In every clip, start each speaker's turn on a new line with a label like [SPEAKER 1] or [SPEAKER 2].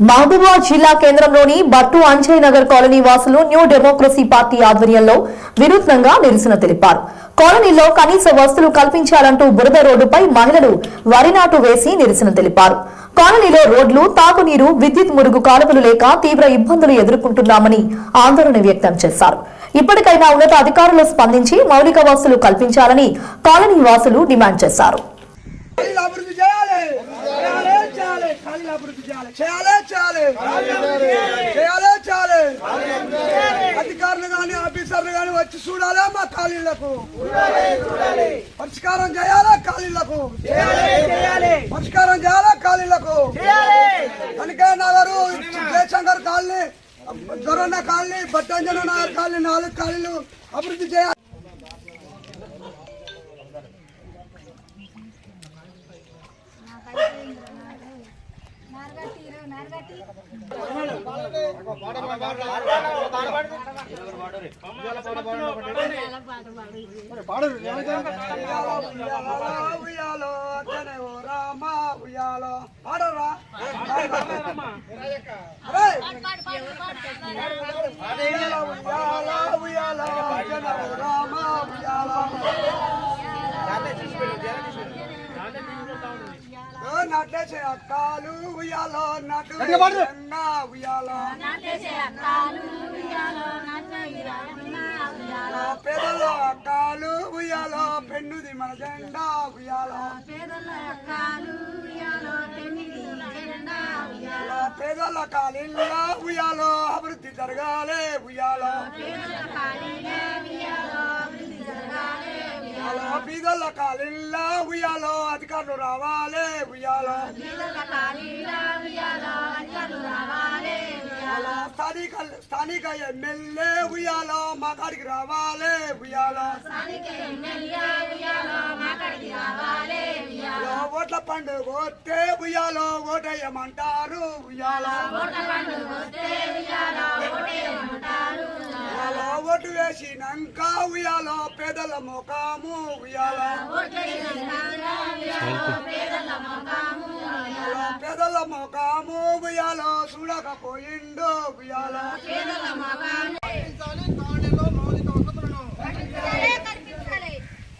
[SPEAKER 1] మహబూబాబాద్ జిల్లా కేంద్రంలోని బట్టు అంజయ్ నగర్ కాలనీ వాసులు న్యూ డెమోక్రసీ పార్టీ ఆధ్వర్యంలో వినూత్నంగా నిరసన తెలిపారు. కాలనీలో కనీస వస్తువులు కల్పించాలంటూ బురద రోడ్డుపై మహిళలు వరి నాటు వేసి నిరసన తెలిపారు. కాలనీలో రోడ్లు తాగునీరు విద్యుత్ మురుగు కాలువలు లేక తీవ్ర ఇబ్బందులు ఎదుర్కొంటున్నామని ఆందోళన వ్యక్తం చేశారు. ఇప్పటికైనా ఉన్నత అధికారులు స్పందించి మౌలిక వసతులు కల్పించాలని కాలనీ వాసులు డిమాండ్ చేశారు.
[SPEAKER 2] చేయాలి ఖాళీలు అభివృద్ధి చేయాలి. చేయాలి చేయాలి. చేయాలి చేయాలి. అధికారులు కానీ ఆఫీసర్లు కానీ వచ్చి చూడాలి మా ఖాళీలకు పరిష్కారం చేయాలి ఖాళీలకు పరిష్కారం చేయాలి ఖాళీలకు కనికే Nagar Jayashankar colony Doranna colony Bhattanjana Nagar colony నాలుగు కాలనీలు అభివృద్ధి చేయాలి. ఉయ్యాలో అతనే ఓ రామ ఉయ్యాలో పాడరా అరే! ఉయ్యాలో, ఉయ్యాలో, ఉయ్యాలో, నటేసే అక్కాలు ఉయ్యాలో నటు ఉయ్యాలో. పేదల అక్కాలు ఉయ్యాలో పెన్నుది మన జెండా ఉయ్యాలో. పేదల కాలిల్లా ఉయ్యాలో అభివృద్ధి జరగాలి ఉయ్యాలో కాలిల్లా ఉయ్యాలో అధికారులు రావాలి ఉయ్యాలో. స్థానిక స్థానిక ఎమ్మెల్యే ఉయ్యాలో మా కాడికి రావాలి ఉయ్యాలో. ఓట్ల పండుగ వస్తే ఉయ్యాలో ఓటేయమంటారు ఉయ్యాలో ఉయ్యాలో. ఓటు వేసినాక ఉయ్యాలో పేదల ముఖాము ఉయ్యాలో. పేదల ముఖాము ఉయ్యాలో చూడకపోయిండు ఉయ్యాలో.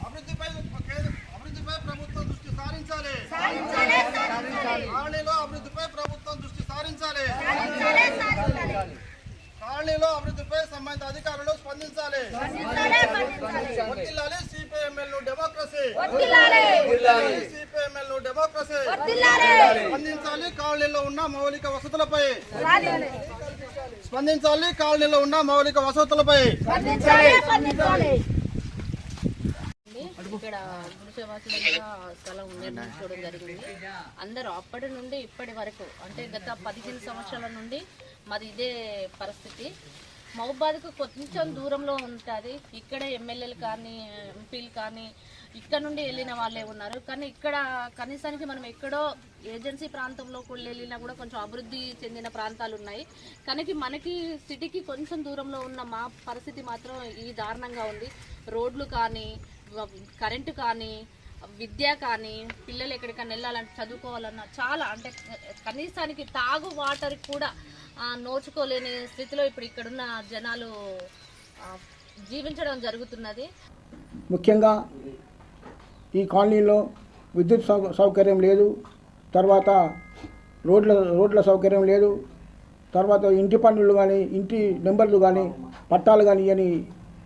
[SPEAKER 3] అభివృద్ధిపై అభివృద్ధిపై ప్రభుత్వం దృష్టి సారించాలి. కాలనీలో అభివృద్ధిపై ప్రభుత్వం దృష్టి సారించాలి. కాలనీలో అభివృద్ధిపై సంబంధిత అధికారులు స్పందించాలి వర్తిల్లాలి సిపిఎంఎల్ డెమోక్రసీ. CPML democracy. స్పందించాలి కాలనీలో ఉన్న మౌలిక వసతులపై. స్పందించాలి కాలనీలో ఉన్న మౌలిక వసతులపై.
[SPEAKER 4] ఇక్కడ మీద స్థలం నిర్మించుకోవడం జరిగింది. అందరూ అప్పటి నుండి ఇప్పటి వరకు అంటే గత పదిహేను సంవత్సరాల నుండి మాది ఇదే పరిస్థితి. మహబాద్కు కొంచెం దూరంలో ఉంటుంది. ఇక్కడ ఎమ్మెల్యేలు కానీ ఎంపీలు కానీ ఇక్కడ నుండి వెళ్ళిన వాళ్ళే ఉన్నారు. కానీ ఇక్కడ కనీసానికి మనం ఎక్కడో ఏజెన్సీ ప్రాంతంలో కూడా వెళ్ళినా కూడా కొంచెం అభివృద్ధి చెందిన ప్రాంతాలు ఉన్నాయి. కానీ మనకి సిటీకి కొంచెం దూరంలో ఉన్న మా పరిస్థితి మాత్రం ఈ దారుణంగా ఉంది. రోడ్లు కానీ కరెంటు కానీ విద్య కానీ పిల్లలు ఎక్కడికైనా వెళ్ళాలంటే చదువుకోవాలన్నా చాలా అంటే కనీసానికి తాగు వాటర్ కూడా నోచుకోలేని స్థితిలో ఇప్పుడు ఇక్కడున్న జనాలు జీవించడం జరుగుతున్నది.
[SPEAKER 5] ముఖ్యంగా ఈ కాలనీలో విద్యుత్ సౌ సౌకర్యం లేదు తర్వాత రోడ్ల రోడ్ల సౌకర్యం లేదు తర్వాత ఇంటి పన్నులు కానీ ఇంటి నెంబర్లు కానీ పట్టాలు కానీ అని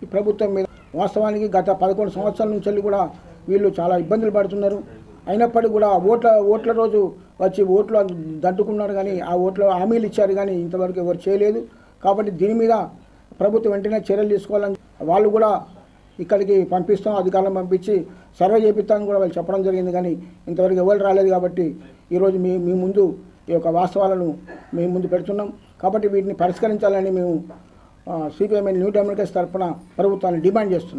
[SPEAKER 5] ఈ ప్రభుత్వం మీద వాస్తవానికి గత పదకొండు సంవత్సరాల నుంచి వెళ్ళి కూడా వీళ్ళు చాలా ఇబ్బందులు పడుతున్నారు. అయినప్పటికీ కూడా ఓట్ల ఓట్ల రోజు వచ్చి ఓట్లు దంటుకున్నారు కానీ ఆ ఓట్లు హామీలు ఇచ్చారు కానీ ఇంతవరకు ఎవరు చేయలేదు. కాబట్టి దీని మీద ప్రభుత్వం వెంటనే చర్యలు తీసుకోవాలని వాళ్ళు కూడా ఇక్కడికి పంపిస్తాం అధికారులను పంపించి సర్వే చేపిస్తామని కూడా వాళ్ళు చెప్పడం జరిగింది కానీ ఇంతవరకు ఎవరు రాలేదు కాబట్టి ఈరోజు మీ మీ ముందు ఈ యొక్క వాస్తవాలను మేము ముందు పెడుతున్నాం. కాబట్టి వీటిని పరిష్కరించాలని మేము సిపిఎంఎల్ న్యూ డెమోక్రసీ తరఫున ప్రభుత్వాన్ని డిమాండ్ చేస్తున్నాం.